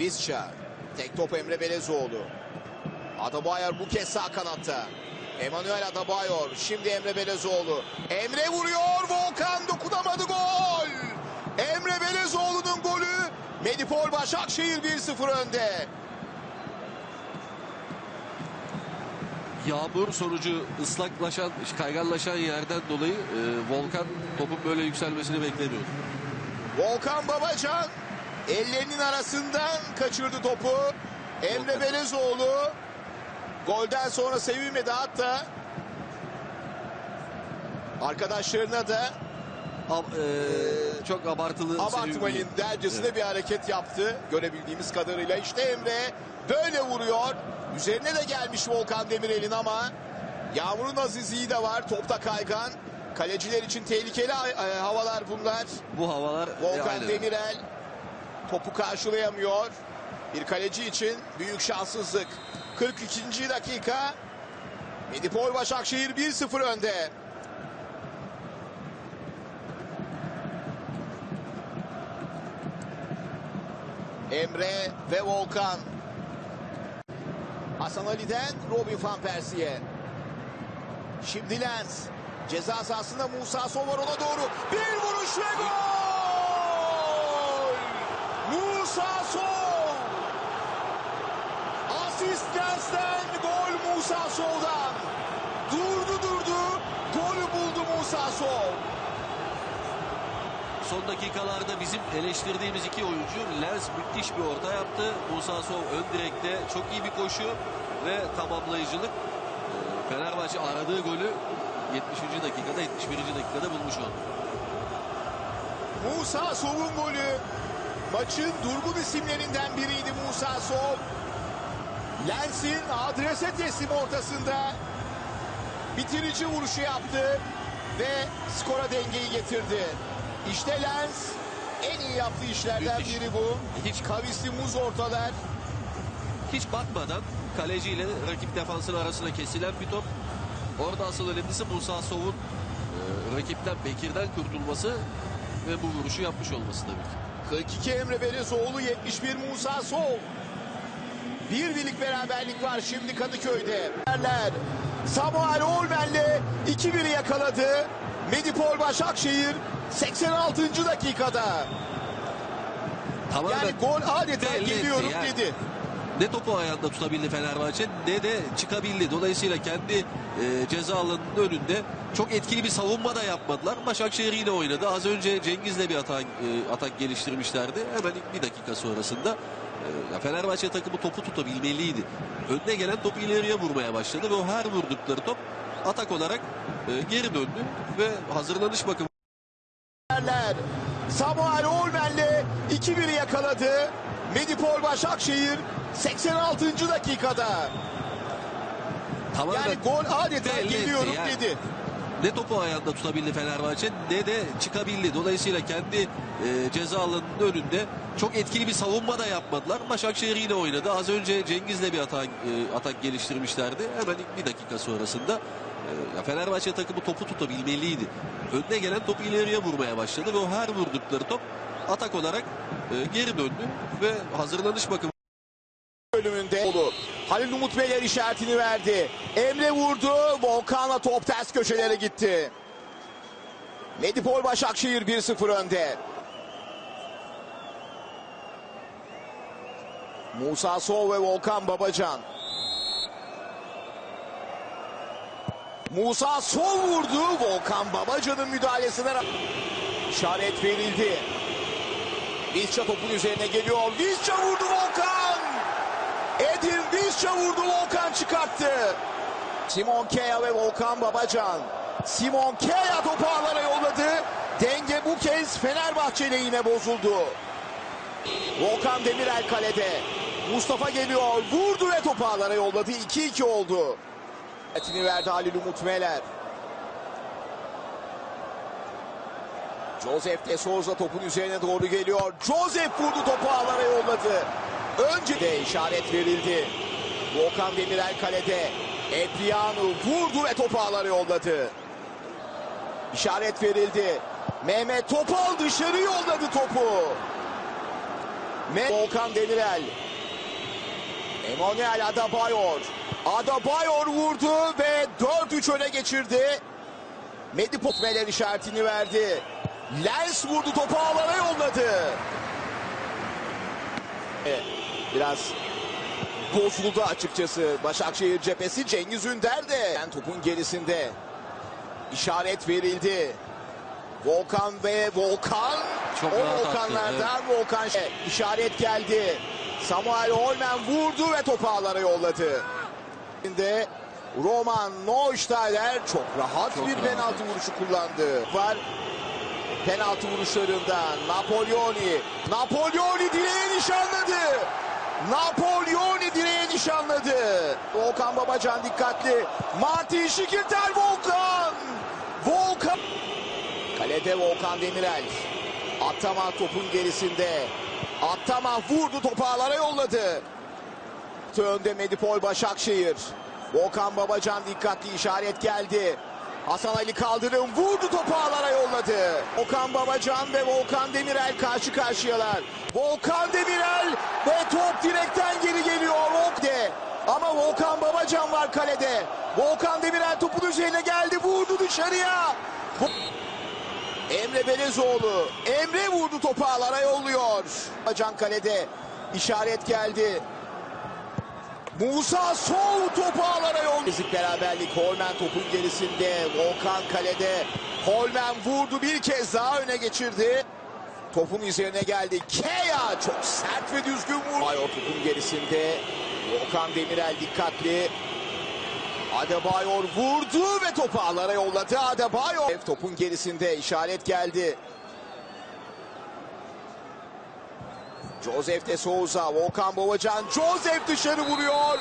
Visca. Tek top Emre Belezoğlu. Adebayor bu kez sağ kanatta. Emanuel Adebayor. Şimdi Emre Belezoğlu. Emre vuruyor. Volkan dokunamadı gol. Emre Belezoğlu'nun golü. Medipol Başakşehir 1-0 önde. Yağmur sonucu ıslaklaşan, kayganlaşan yerden dolayı e, Volkan topun böyle yükselmesini beklemiyordu. Volkan Babacan ellerinin arasından kaçırdı topu. Emre. Belezoğlu golden sonra sevinmedi hatta. Arkadaşlarına da Ab- e, çok abartılı abartmayın dercesine Evet. bir hareket yaptı. Görebildiğimiz kadarıyla işte Emre böyle vuruyor. Üzerine de gelmiş Volkan Demirel'in ama Yağmur'un azizliği de var. Topta kaygan. Kaleciler için tehlikeli e, havalar bunlar. Bu havalar e, Volkan aynen. Demirel topu karşılayamıyor. Bir kaleci için büyük şanssızlık. 42. dakika. Medipol Başakşehir 1-0 önde. Emre ve Volkan. Hasan Ali'den Robin van Persie'ye. Şimdi Lens. Ceza sahasında Musa Sol var ona doğru. Bir vuruş ve gol! Musa Sol! Asist Lens'ten gol Musa Sol'dan. Durdu durdu. Golü buldu Musa Sol. Son dakikalarda bizim eleştirdiğimiz iki oyuncu Lens müthiş bir orta yaptı. Musa Sov ön direkte çok iyi bir koşu ve tamamlayıcılık. Ee, Fenerbahçe aradığı golü 70. dakikada 71. dakikada bulmuş oldu. Musa Sol'un golü. Maçın durgun isimlerinden biriydi Musa Sol. Lens'in adrese teslim ortasında bitirici vuruşu yaptı ve skora dengeyi getirdi. İşte Lens en iyi yaptığı işlerden Müthiş. biri bu. Hiç- kavisli muz ortalar. Hiç bakmadan kaleciyle rakip defansın arasına kesilen bir top. Orada asıl önemlisi Musa Sov'un e, rakipten Bekir'den kurtulması ve bu vuruşu yapmış olması tabii ki. 42 Emre Belezoğlu 71 Musa Sol. Bir birlik beraberlik var şimdi Kadıköy'de. Samuel Olmen'le 2-1'i yakaladı. Medipol Başakşehir 86. dakikada. Tamamen Yani gol adeta geliyorum yani. dedi. Ne topu ayağında tutabildi Fenerbahçe ne de çıkabildi. Dolayısıyla kendi e, ceza alanının önünde çok etkili bir savunma da yapmadılar. Başakşehir yine oynadı. Az önce Cengiz'le bir atak, e, atak geliştirmişlerdi. Hemen bir dakika sonrasında e, Fenerbahçe takımı topu tutabilmeliydi. Önüne gelen topu ileriye vurmaya başladı ve o her vurdukları top atak olarak e, geri döndü ve hazırlanış bakımı Samuel Olmen'le 2-1'i yakaladı. Medipol Başakşehir 86. dakikada. tamamen Yani gol adeta geliyorum yani. dedi. Ne topu ayağında tutabildi Fenerbahçe ne de çıkabildi. Dolayısıyla kendi e, ceza alanının önünde çok etkili bir savunma da yapmadılar. Başakşehir yine oynadı. Az önce Cengiz'le bir atak, e, atak geliştirmişlerdi. Hemen bir dakika sonrasında e, ya Fenerbahçe takımı topu tutabilmeliydi. Önüne gelen topu ileriye vurmaya başladı ve o her vurdukları top atak olarak e, geri döndü ve hazırlanış bakımı bölümünde. Halil Umut Beyler işaretini verdi. Emre vurdu. Volkan'la top ters köşelere gitti. Medipol Başakşehir 1-0 önde. Musa Sol ve Volkan Babacan. Musa Sol vurdu. Volkan Babacan'ın müdahalesine işaret verildi. Visca topun üzerine geliyor. Visca vurdu Volkan. Edin Visca vurdu Volkan çıkarttı. Simon Kea ve Volkan Babacan. Simon Kea topu ağlara yolladı. Denge bu kez Fenerbahçe lehine bozuldu. Volkan Demirel kalede. Mustafa geliyor. Vurdu ve topu ağlara yolladı. 2-2 oldu. Etini verdi Halil Umut Meler. Joseph de Souza topun üzerine doğru geliyor. Joseph vurdu topu ağlara yolladı. Önce de işaret verildi. Volkan Demirel kalede. Epriano vurdu ve topu yolladı. İşaret verildi. Mehmet Topal dışarı yolladı topu. Me Volkan Demirel. Emanuel Adebayor. Adebayor vurdu ve 4-3 öne geçirdi. Medipop Meler işaretini verdi. Lens vurdu topu ağlara yolladı. E, Biraz bozuldu açıkçası Başakşehir cephesi Cengiz Ünder de Yani topun gerisinde işaret verildi. Volkan ve Volkan Çok o rahat attı, Volkanlardan Volkan şey- işaret geldi. Samuel Holmen vurdu ve topu ağlara yolladı. Şimdi Roman Neustadter çok rahat Çok bir rahat. penaltı vuruşu kullandı. Var penaltı vuruşlarında Napoleoni. Napoleoni direğe nişanladı. Napoleoni direğe nişanladı. Volkan Babacan dikkatli. Martin Şikirtel Volkan. Volkan. Kalede Volkan Demirel. Attama topun gerisinde. Attama vurdu topu ağlara yolladı. Önde Medipol Başakşehir. Volkan Babacan dikkatli işaret geldi. Hasan Ali Kaldırım vurdu topu ağlara yolladı. Volkan Babacan ve Volkan Demirel karşı karşıyalar. Volkan Demirel ve top direkten geri geliyor. Volkan. Ama Volkan Babacan var kalede. Volkan Demirel topun üzerine geldi vurdu dışarıya. Emre Belezoğlu. Emre vurdu topu ağlara yolluyor. Babacan kalede. işaret geldi. Musa sol topu ağlara yol. Ezik beraberlik Holmen topun gerisinde. Volkan kalede. Holmen vurdu bir kez daha öne geçirdi. Topun üzerine geldi. Kea çok sert ve düzgün vurdu. Ayo topun gerisinde. Volkan Demirel dikkatli. Adebayor vurdu ve topu ağlara yolladı. Adebayor topun gerisinde işaret geldi. Joseph de Souza, Volkan Babacan, Joseph dışarı vuruyor.